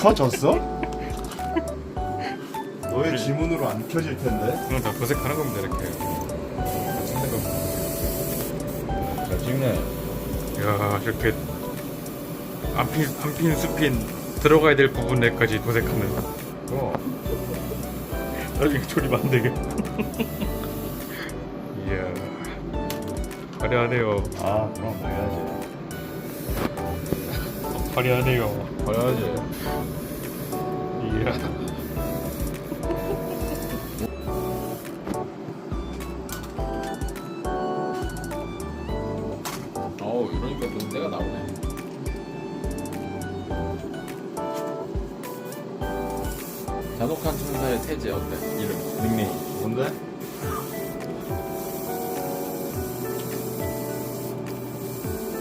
켜졌어? 너의 지문으로 안 켜질 텐데. 그럼 다 도색하는 겁니다 이렇게 찍는 겁니다 잘 찍네. 이야 이렇게 안핀 안핀 수핀 들어가야 될 부분에까지 도색하는 어. 나중에 조립 안 되게 이야 화려하네요 아 그럼 해야지. 화려하네요 봐야지. 이야 어우 이러니까 눈대가 나오네 잔혹한 천사의 태제 어때? 이름 닉네임 뭔데?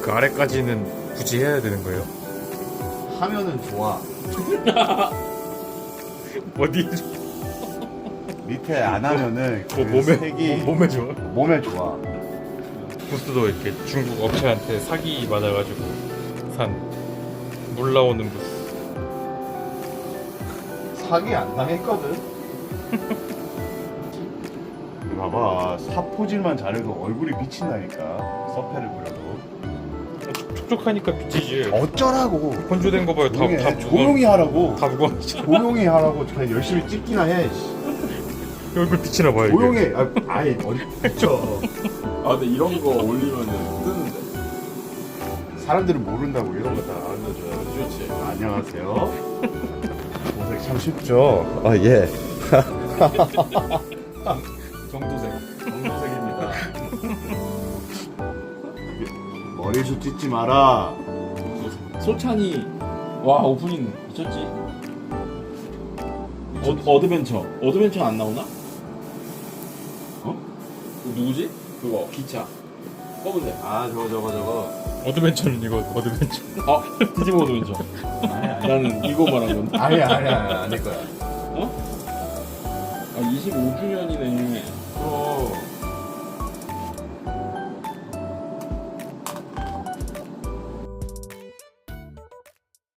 그 아래까지는 굳이 해야 되는 거예요 하면은 좋아. 어디 밑에 안 하면은 그뭐 몸에 색이 몸- 몸에 좋아 몸에 좋아. 부스도 이렇게 중국 업체한테 사기 받아가지고 산 물 나오는 부스 사기 안 당했거든. 봐봐 사포질만 잘해도 얼굴이 비친다니까 서페를 부려도 촉촉하니까 비치지. 어쩌라고. 건조된 거 봐요. 다, 조용히, 다 해. 조용히 하라고. 다 무거워지잖아 조용히 하라고. 그냥 열심히 찍기나 해 씨. 얼굴 비치나 봐요 이게. 조용히 해. 아, 아예 어디 비쳐 아 근데 이런 거 올리면은 뜨는데. 사람들은 모른다고 이런 거다 알려줘야 그렇지. 안녕하세요. 도색 참 쉽죠? 아예. 정도색 머리숱 찢지 마라. 소찬이 와 오프닝 미쳤지? 어, 어드벤처. 어드벤처 안 나오나? 어? 그 누구지? 그거 기차. 검은색 아 저거 저거 저거. 어드벤처는 이거 어드벤처. 아 디지몬 어드벤처. 나는 이거 말한 건데. 아니야 아니야 아니야. 아닐 거야. 아 25주년이네. 어